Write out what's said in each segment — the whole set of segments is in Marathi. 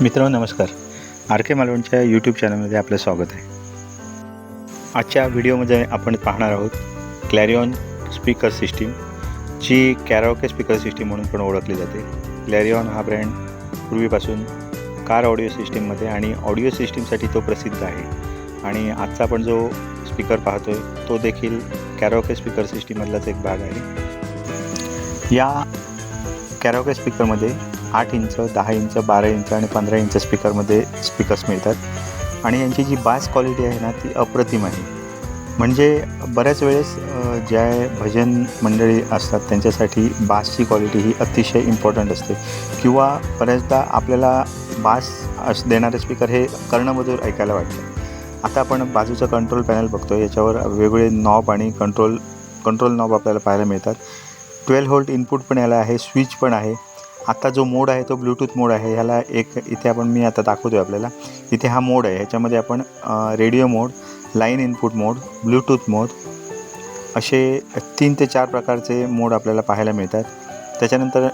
मित्रांनो नमस्कार. आर के मालवणच्या यूट्यूब चॅनलमध्ये आपलं स्वागत आहे. आजच्या व्हिडिओमध्ये आपण पाहणार आहोत क्लॅरिओन स्पीकर सिस्टीम जी कॅरोके स्पीकर सिस्टीम म्हणून पण ओळखली जाते. क्लॅरिओन हा ब्रँड पूर्वीपासून कार ऑडिओ सिस्टीममध्ये आणि ऑडिओ सिस्टीमसाठी तो प्रसिद्ध आहे. आणि आजचा आपण जो स्पीकर पाहतो आहे तो देखील कॅरोके स्पीकर सिस्टीममधलाच एक भाग आहे. या कॅरोके स्पीकरमध्ये आठ इंच दहा इंच बारा इंच आणि पंधरा इंच स्पीकरमध्ये स्पीकर्स मिळतात. आणि यांची जी बास क्वालिटी आहे ना ती अप्रतिम आहे. म्हणजे बऱ्याच वेळेस ज्या भजन मंडळी असतात त्यांच्यासाठी बासची क्वालिटी ही अतिशय इम्पॉर्टंट असते. किंवा बऱ्याचदा आपल्याला बास अस देणारे स्पीकर हे कर्णमधूर ऐकायला वाटतं. आता आपण बाजूचं कंट्रोल पॅनल बघतो याच्यावर वेगवेगळे नॉब आणि कंट्रोल कंट्रोल नॉब आपल्याला पाहायला मिळतात. ट्वेल्व होल्ट इनपुट पण याला आहे स्विच पण आहे. आता जो मोड आहे तो ब्लूटूथ मोड आहे. ह्याला एक इथे आपण मी आता दाखवतो आहे आपल्याला. इथे हा मोड आहे. ह्याच्यामध्ये आपण radio mode line input mode bluetooth mode असे तीन ते चार प्रकारचे मोड आपल्याला पाहायला मिळतात. त्याच्यानंतर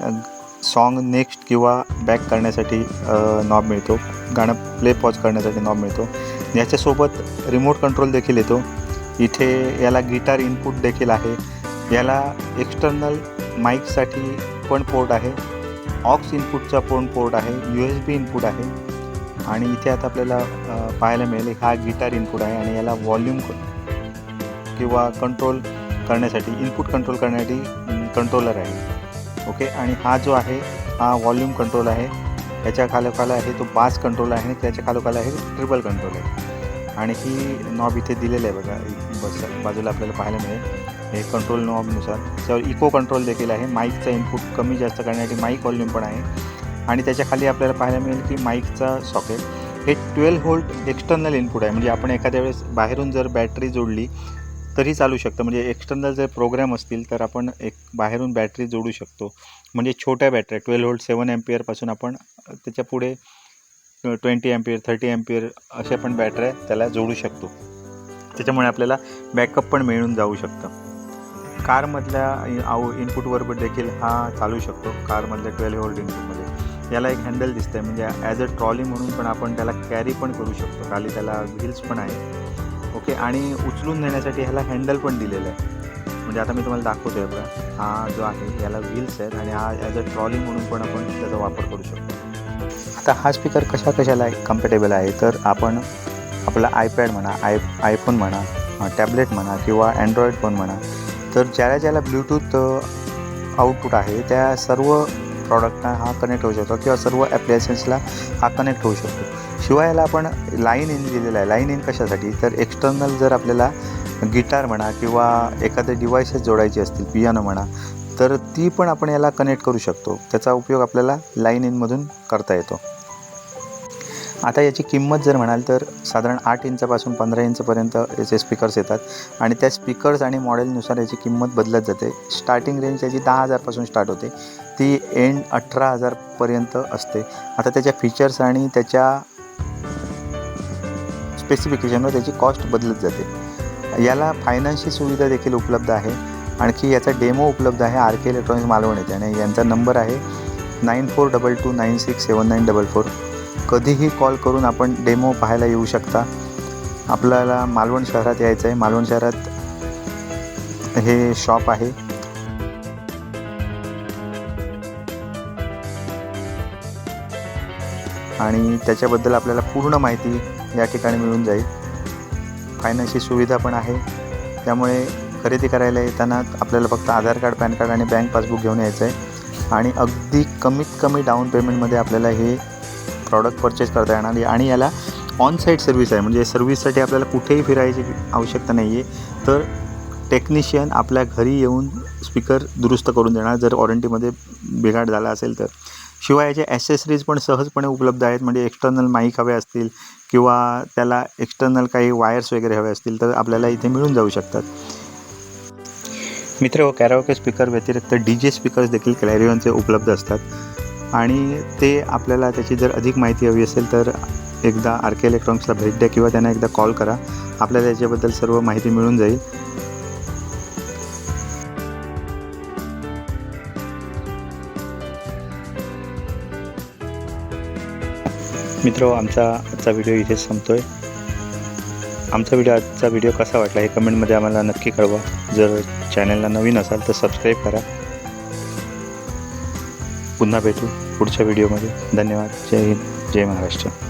सॉन्ग नेक्स्ट किंवा बॅक करण्यासाठी नॉब मिळतो. गाणं प्ले पॉज करण्यासाठी नॉब मिळतो. याच्यासोबत रिमोट कंट्रोल देखील येतो. इथे याला गिटार इनपुट देखील आहे. याला एक्सटर्नल माईकसाठी पण पोर्ट आहे. ऑक्स इनपुटचा पण पोर्ट आहे यू एस बी इनपुट आहे. आणि इथे आता आपल्याला पाहायला मिळेल हा गिटार इनपुट आहे आणि याला व्हॉल्यूम किंवा कंट्रोल करण्यासाठी इनपुट कंट्रोल करण्यासाठी कंट्रोलर आहे. ओके आणि हा जो आहे हा व्हॉल्यूम कंट्रोल आहे. याच्या खालोखाल आहे तो बास कंट्रोल आहे आणि त्याच्या खालोखाल आहे ट्रिपल कंट्रोल आहे. आणि ही नॉब इथे दिलेलं आहे बघा बस बाजूला आपल्याला पाहायला मिळेल. हे कंट्रोल नॉबनुसार त्याच्यावर इको कंट्रोल देखील आहे. माईकचा इनपुट कमी जास्त करण्यासाठी माईक व्हॉल्यूम पण आहे. आणि त्याच्याखाली आपल्याला पाहायला मिळेल की माईकचा सॉकेट हे ट्वेल्व होल्ट एक्सटर्नल इनपुट आहे. म्हणजे आपण एखाद्या वेळेस बाहेरून जर बॅटरी जोडली तरी चालू शकतं. म्हणजे एक्सटर्नल जर प्रोग्राम असतील तर आपण एक बाहेरून बॅटरी जोडू शकतो. म्हणजे छोट्या बॅटऱ्या ट्वेल्व होल्ट सेवन एम्पियरपासून आपण त्याच्या पुढे ट्वेंटी एम्पियर थर्टी एम्पियर अशा पण बॅटऱ्या त्याला जोडू शकतो. त्याच्यामुळे आपल्याला बॅकअप पण मिळून जाऊ शकतं. कारमधल्या आउ इनपुटवर देखील हा चालू शकतो कारमधल्या ट्वेल्व होल्ड इनपुटमध्ये. याला एक हँडल दिसतं आहे म्हणजे ॲज अ ट्रॉली म्हणून पण आपण त्याला कॅरी पण करू शकतो. खाली त्याला व्हील्स पण आहेत. ओके आणि उचलून नेण्यासाठी ह्याला हँडल पण दिलेलं आहे. म्हणजे आता मी तुम्हाला दाखवतो आहे बघा. हा जो आहे याला व्हील्स आहेत आणि हा ॲज अ ट्रॉली म्हणून पण आपण त्याचा वापर करू शकतो. आता हा स्पीकर कशा कशाला कम्फर्टेबल आहे? तर आपण आपला आयपॅड म्हणा आय आयफोन म्हणा टॅबलेट म्हणा किंवा अँड्रॉईड फोन म्हणा तर ज्याला ज्याला ब्लूटूथ आउटपुट uh, आहे त्या सर्व प्रॉडक्टना हा कनेक्ट होऊ शकतो किंवा सर्व ॲप्लायन्सेसला हा कनेक्ट होऊ शकतो. शिवाय याला आपण लाईन इन दिलेला आहे. लाईन इन कशासाठी? तर एक्स्टर्नल जर आपल्याला गिटार म्हणा किंवा एखादे डिव्हायसेस जोडायचे असतील पियानो म्हणा तर ती पण आपण याला कनेक्ट करू शकतो. त्याचा उपयोग आपल्याला लाईन इनमधून करता येतो. आता याची किंमत जर म्हणाल तर साधारण आठ इंचापासून पंधरा इंचपर्यंत याचे स्पीकर्स येतात. आणि त्या स्पीकर्स आणि मॉडेलनुसार याची किंमत बदलत जाते. स्टार्टिंग रेंज याची दहा हजारपासून स्टार्ट होते. ती एंड अठरा हजारपर्यंत असते. आता त्याच्या फीचर्स आणि त्याच्या स्पेसिफिकेशनवर त्याची कॉस्ट बदलत जाते. याला फायनान्सची सुविधा देखील उपलब्ध आहे. आणखी याचा डेमो उपलब्ध आहे. आर के इलेक्ट्रॉनिक्स मालवण येते आणि यांचा नंबर आहे nine four double two nine six seven nine double four कधीही कॉल करून आपण डेमो पाहायला येऊ शकता. आपल्याला मालवण शहरात यायचं आहे. मालवण शहरात हे शॉप आहे. आणि त्याच्याबद्दल आपल्याला पूर्ण माहिती या ठिकाणी मिळून जाईल. फायनान्सची सुविधा पण आहे. त्यामुळे खरेदी करायला येताना आपल्याला फक्त आधार कार्ड पॅन कार्ड आणि बँक पासबुक घेऊन यायचं आहे. आणि अगदी कमीत कमी डाऊन पेमेंटमध्ये आपल्याला हे प्रॉडक्ट परचेस करता येणार आणि याला ऑन साईट सर्व्हिस आहे. म्हणजे सर्व्हिससाठी आपल्याला कुठेही फिरायची आवश्यकता नाही आहे तर टेक्निशियन आपल्या घरी येऊन स्पीकर दुरुस्त करून देणार. जर वॉरंटीमध्ये बिघाड झाला असेल तर. शिवाय याचे ॲसेसरीज पण सहजपणे उपलब्ध आहेत. म्हणजे एक्स्टर्नल माईक हवे असतील किंवा त्याला एक्स्टर्नल काही वायर्स वगैरे हवे असतील तर आपल्याला इथे मिळून जाऊ शकतात. मित्र व कॅरोके स्पीकर व्यतिरिक्त डी जे स्पीकर्स देखील क्लॅरियनचे उपलब्ध असतात. आणि ते आपल्याला त्याची जर अधिक माहिती हवी असेल तर एकदा आर के इलेक्ट्रॉनिक्सला भेट द्या किंवा त्यांना एकदा कॉल करा. आपल्याला याच्याबद्दल सर्व माहिती मिळून जाईल. मित्र आमचा आजचा व्हिडिओ इथेच संपतो आहे आमचा व्हिडिओ आजचा व्हिडिओ कसा वाटला हे कमेंटमध्ये आम्हाला नक्की कळवा. जर चॅनलला नवीन असाल तर सबस्क्राईब करा. पुन्हा भेटू पुढच्या व्हिडिओमध्ये. धन्यवाद. जय हिंद. जय महाराष्ट्र.